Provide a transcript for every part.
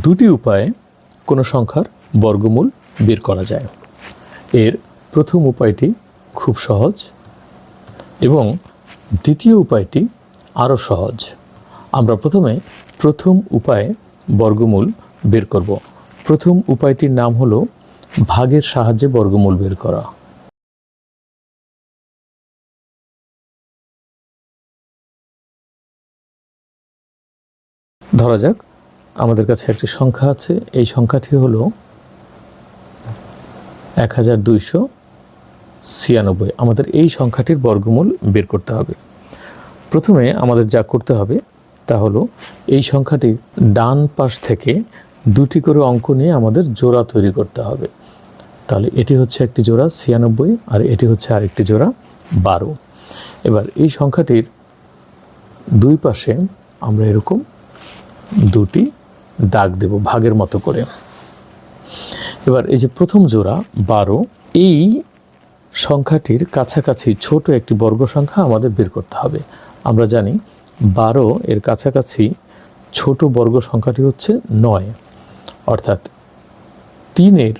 দুটি উপায়ে কোনো সংখ্যার বর্গমূল বের করা যায়। এর প্রথম উপায়টি খুব সহজ এবং দ্বিতীয় উপায়টি আরও সহজ। আমরা প্রথমে প্রথম উপায়ে বর্গমূল বের করব। প্রথম উপায়টির নাম হলো ভাগের সাহায্যে বর্গমূল বের করা। ধরা যাক আমাদের কাছে একটি সংখ্যা আছে। এই সংখ্যাটি হলো এক হাজার দুইশো ছিয়ানব্বই। আমাদের এই সংখ্যাটির বর্গমূল বের করতে হবে। প্রথমে আমাদের যা করতে হবে তা হলো এই সংখ্যাটির ডান পাশ থেকে দুটি করে অঙ্ক নিয়ে আমাদের জোড়া তৈরি করতে হবে। তাহলে এটি হচ্ছে একটি জোড়া ছিয়ানব্বই আর এটি হচ্ছে আরেকটি জোড়া বারো। এবার এই সংখ্যাটির দুই পাশে আমরা এরকম দুটি দাগ দেব ভাগের মতো করে। এবার এই যে প্রথম জোড়া, বারো, এই সংখ্যাটির কাছাকাছি ছোট একটি বর্গ সংখ্যা আমাদের বের করতে হবে। আমরা জানি বারো এর কাছাকাছি ছোট বর্গ সংখ্যাটি হচ্ছে নয়। অর্থাৎ তিনের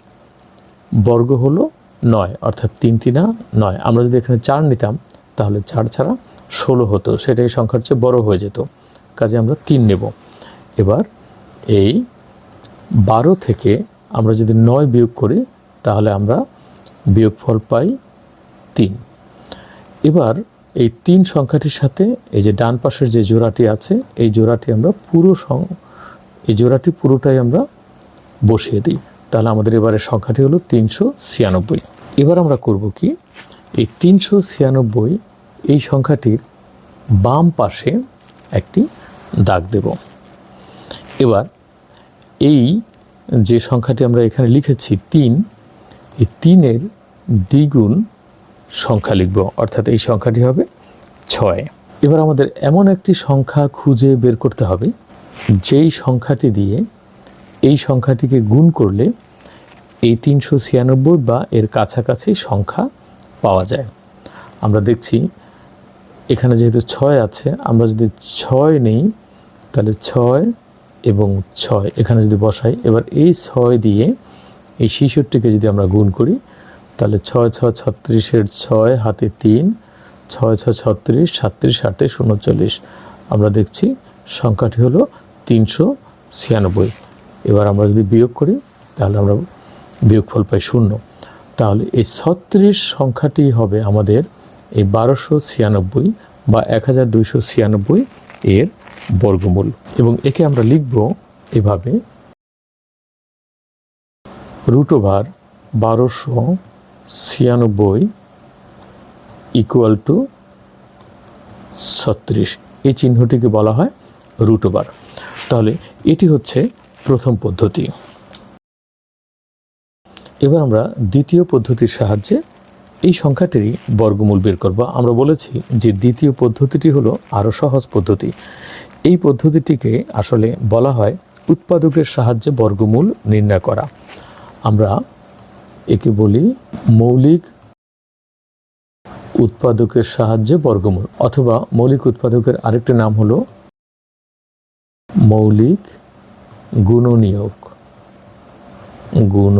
বর্গ হলো নয়, অর্থাৎ তিনটি না নয়। আমরা যদি এখানে চার নিতাম, তাহলে চার ছাড়া ষোলো হতো। সেটা এই সংখ্যার চেয়ে বড় হয়ে যেত। কাজে আমরা তিন নেব। এবার এই বারো থেকে আমরা যদি নয় বিয়োগ করি, তাহলে আমরা বিয়োগফল পাই তিন। এবার এই তিন সংখ্যাটির সাথে এই যে ডান পাশের যে জোড়াটি আছে, এই জোড়াটি আমরা পুরো সং, এই জোড়াটি পুরোটাই আমরা বসিয়ে দিই। তাহলে আমাদের এবারের সংখ্যাটি হলো তিনশো ছিয়ানব্বই। এবার আমরা করব কি, এই তিনশো ছিয়ানব্বই এই সংখ্যাটির বাম পাশে একটি দাগ দেব। এবার এই যে সংখ্যাটি আমরা এখানে লিখেছি তিন, এই তিনের দ্বিগুণ সংখ্যা লিখব, অর্থাৎ এই সংখ্যাটি হবে ছয়। এবার আমাদের এমন একটি সংখ্যা খুঁজে বের করতে হবে, যেই সংখ্যাটি দিয়ে এই সংখ্যাটিকে গুণ করলে এই তিনশো ছিয়ানব্বই বা এর কাছাকাছি সংখ্যা পাওয়া যায়। আমরা দেখছি এখানে যেহেতু ছয় আছে, আমরা যদি ছয় নেই, তাহলে ছয় এবং ছয়, এখানে যদি বসাই, এবার এই ছয় দিয়ে এই শিশুরটিকে যদি আমরা গুণ করি, তাহলে ছয় ছয়, ছত্রিশের ছয় হাতে তিন, ছয় ছয়, ছত্রিশ সাতত্রিশ আটত্রিশ উনচল্লিশ। আমরা দেখছি সংখ্যাটি হলো তিনশো ছিয়ানব্বই। এবার আমরা যদি বিয়োগ করি, তাহলে আমরা বিয়োগফল পাই শূন্য। তাহলে এই ছত্রিশ সংখ্যাটি হবে আমাদের এই বারোশো ছিয়ানব্বই বা এক হাজার দুইশো ছিয়ানব্বই এর বর্গমূল। এবং একে আমরা লিখব এভাবে, রুট ওভার বারোশো ছিয়ানব্বই ইকুয়াল টু ছত্রিশ। এই চিহ্নটিকে বলা হয় রুট ওভার। তাহলে এটি হচ্ছে প্রথম পদ্ধতি। এবার আমরা দ্বিতীয় পদ্ধতির সাহায্যে এই সংখ্যাটিরই বর্গমূল বের করব। আমরা বলেছি যে দ্বিতীয় পদ্ধতিটি হলো আরও সহজ পদ্ধতি। এই পদ্ধতিটিকে আসলে বলা হয় উৎপাদকের সাহায্যে বর্গমূল নির্ণয় করা। আমরা একে বলি মৌলিক উৎপাদকের সাহায্যে বর্গমূল, অথবা মৌলিক উৎপাদকের আরেকটি নাম হলো মৌলিক গুণনীয়ক। গুণ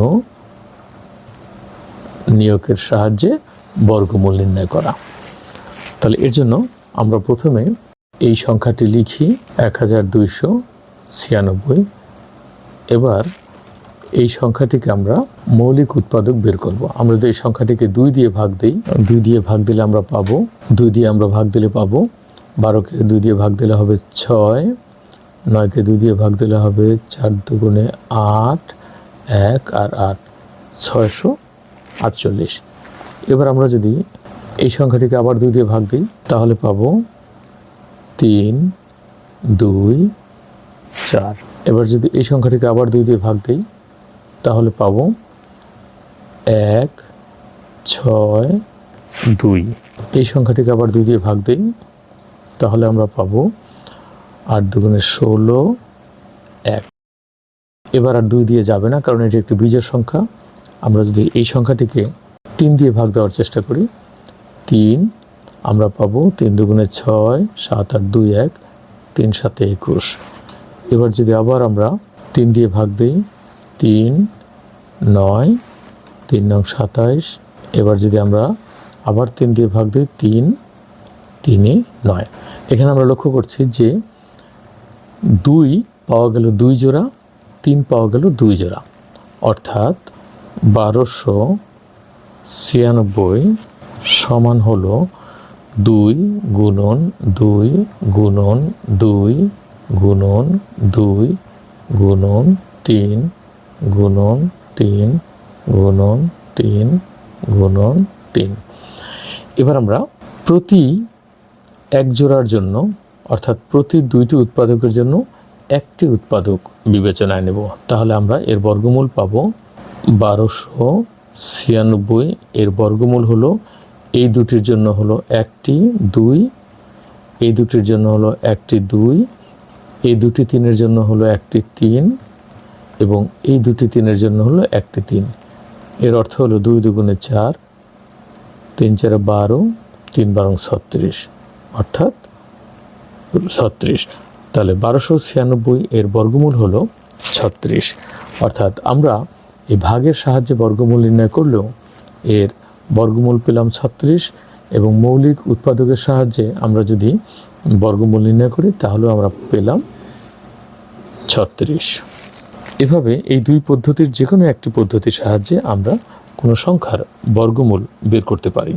নিয়োগের সাহায্যে বর্গমূল নির্ণয় করা। তাহলে এর জন্য আমরা প্রথমে এই সংখ্যাটি লিখি এক হাজার দুইশো ছিয়ানব্বই। এবার এই সংখ্যাটিকে আমরা মৌলিক উৎপাদক বের করব। আমরা যদি এই সংখ্যাটিকে দুই দিয়ে ভাগ দিই, দুই দিয়ে ভাগ দিলে আমরা পাবো, দুই দিয়ে আমরা ভাগ দিলে পাবো বারোকে দুই দিয়ে ভাগ দিলে হবে ছয়, নয়কে দুই দিয়ে ভাগ দিলে হবে চার দুগুণে আট, এক আর আট, ছয়শো আটচল্লিশ। এবার আমরা যদি এই সংখ্যাটিকে আবার দুই দিয়ে ভাগ দিই, তাহলে পাবো তিন, দুই, চার। এবার যদি এই সংখ্যাটিকে আবার দুই দিয়ে ভাগ দিই, তাহলে পাবো এক, ছয়, দুই। এই সংখ্যাটিকে আবার দুই দিয়ে ভাগ দিই, তাহলে আমরা পাবো আট দুগুণে ষোলো, এক। এবার আর দুই দিয়ে যাবে না, কারণ এটি একটি বীজের সংখ্যা। আমরা যদি এই সংখ্যাটিকে তিন দিয়ে ভাগ দেওয়ার চেষ্টা করি, তিন আমরা পাবো তিন দুগুণে ছয়, সাত আট দুই এক, তিন সাতে একুশ। এবার যদি আবার আমরা তিন দিয়ে ভাগ দিই, তিন, নয়, তিন নং সাতাইশ। এবার যদি আমরা আবার তিন দিয়ে ভাগ দিই, তিন, তিনে নয়। এখানে আমরা লক্ষ্য করছি যে দুই পাওয়া গেল দুই জোড়া, তিন পাওয়া গেল দুই জোড়া। অর্থাৎ বারোশো ছিয়ানব্বই সমান হলো দুই গুণন দুই গুণন দুই গুণন দুই গুণন তিন গুণন তিন গুণন তিন গুণন তিন। এবার আমরা প্রতি এক জোড়ার জন্য, অর্থাৎ প্রতি দুইটি উৎপাদকের জন্য একটি উৎপাদক বিবেচনায় নেব। তাহলে আমরা এর বর্গমূল পাবো বারোশো ছিয়ানব্বই, এর বর্গমূল হলো এই দুটির জন্য হলো একটি, দুই। এই দুটির জন্য হলো একটি, দুই। এই দুটি তিনের জন্য হলো একটি, তিন। এবং এই দুটি তিনের জন্য হলো একটি, তিন। এর অর্থ হলো দুই দুগুণে চার, তিন চারে বারো, তিন বারং ছত্রিশ। অর্থাৎ ছত্রিশ। তাহলে বারোশো ছিয়ানব্বই এর বর্গমূল হলো ছত্রিশ। অর্থাৎ আমরা এই ভাগের সাহায্যে বর্গমূল নির্ণয় করলেও এর বর্গমূল পেলাম ছত্রিশ এবং মৌলিক উৎপাদকের সাহায্যে আমরা যদি বর্গমূল নির্ণয় করি, তাহলেও আমরা পেলাম ছত্রিশ। এভাবে এই দুই পদ্ধতির যে কোনো একটি পদ্ধতির সাহায্যে আমরা কোনো সংখ্যার বর্গমূল বের করতে পারি।